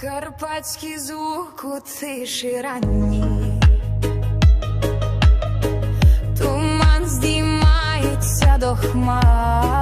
Карпатський звук у тиші ранній. Туман здіймається до хмар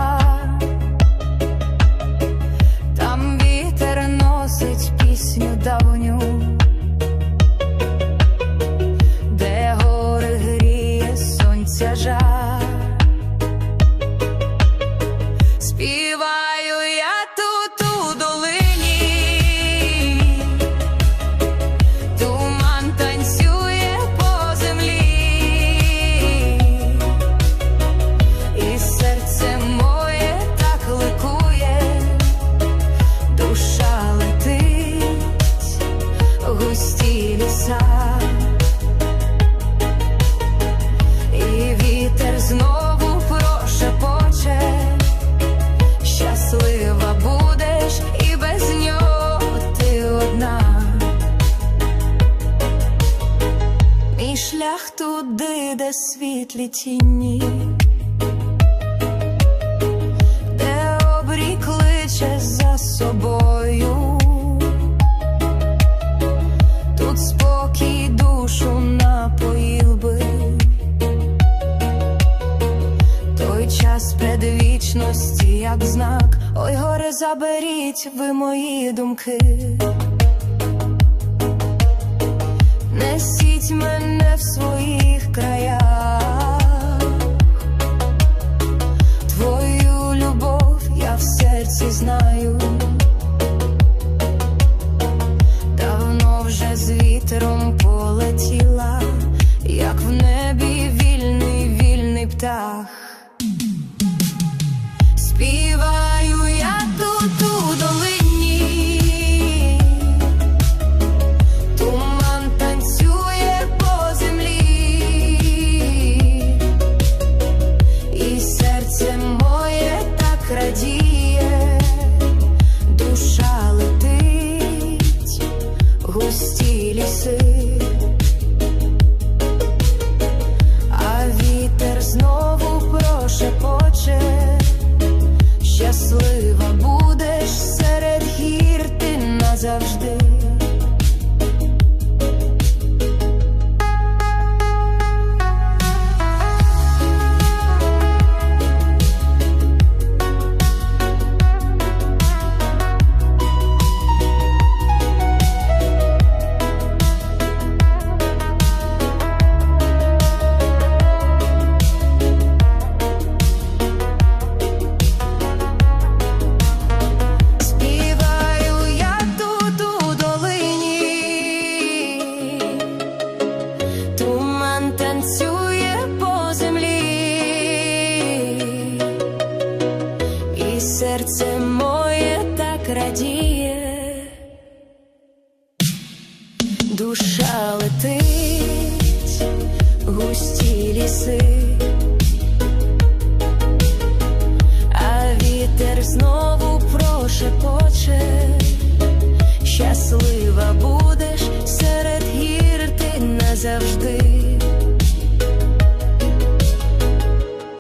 густі ліса. І вітер знову прошепоче Щаслива будеш і без нього ти одна. Мій шлях туди, де світлі тіні, Той час предвічності, як знак, ой, горе, заберіть ви мої думки. Несіть мене в своїх краях, твою любов я в серці знаю. Густі ліси. А вітер знову прошепоче, щаслива будеш серед гір ти назавжди. Серце моє так радіє, душа летить, густі ліси.